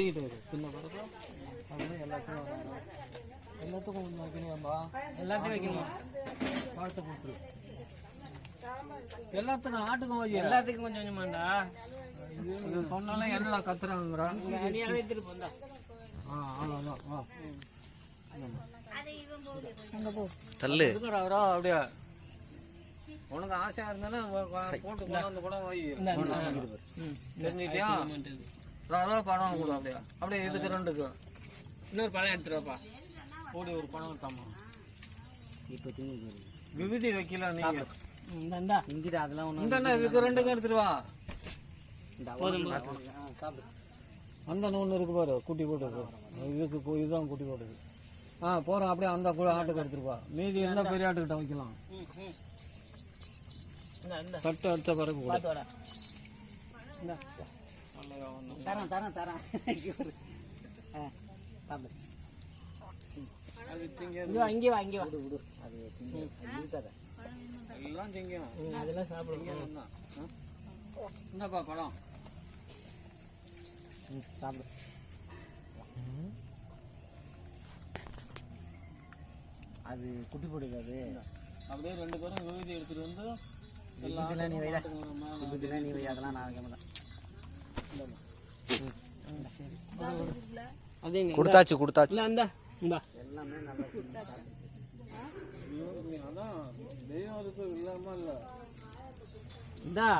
கத்திக்கிட்டு இரு சின்ன பிறகு வரணும். எல்லாத்துக்கும் கொஞ்சம் வைக்கணும்பா எல்லாத்தையும் வைக்கணுமா? வாழ்த்து கொடுத்துரு. எல்லாத்துக்கும் ஆட்டுக்கும் எல்லாத்துக்கும் கொஞ்சம் கொஞ்சமாண்டா. இது சொன்னாலும் எடுத்துட்டு போந்தா. ஆ அவ்வளோதான் வா. தள்ளு. அப்படியே? உனக்கு ஆசையா இருந்தாலும் போட்டு கொண்டாந்து கூட வை. ம் தெரிஞ்சுக்கிட்டியா? ரூபா பணம் கொடு அப்படியே. அப்படியே இதுக்கு ரெண்டுக்கு. இன்னொரு பழம் எடுத்துருவாப்பா கூடி ஒரு பணம் இருக்காமா விபூதி வைக்கல நீங்க. இந்தா இங்கிட்ட அதெல்லாம் ஒன்றும் இந்த அண்ணா இதுக்கு ரெண்டுக்கும் எடுத்துட்டு வா. போதும். அந்த ஒன்று இருக்கு பாரு குட்டி போட்டுருக்கு. இதுக்கு கு- இதுதான் குட்டி போட்டுது ஆ போகிறோம் அப்படியே அந்த ஆட்டுக்கு எடுத்துட்டு வா. மீதி இருந்தால் பெரிய ஆட்டுக்கிட்ட வைக்கலாம். கட்டு அடுத்த பிறகு கூட. தரேன் தரேன் தரேன். அது திங்க இங்கே வா இங்கே வா இங்கே வா. எல்லாம் திங்கும் ம், அதெல்லாம் சாப்பிடுவோம். என்னப்பா பழம். சாப்பிடு. அது குட்டி போடுக்காது அப்படியே ரெண்டு பேரும் விபூதி எடுத்துட்டு வந்து இதெல்லாம் நீ வைடா. இதெல்லாம் நீ வை அதெல்லாம் நான் வைக்க மாட்டேன். கொடுத்தாச்சு கொடுத்தாச்சு. இந்தா இந்தா இந்தா.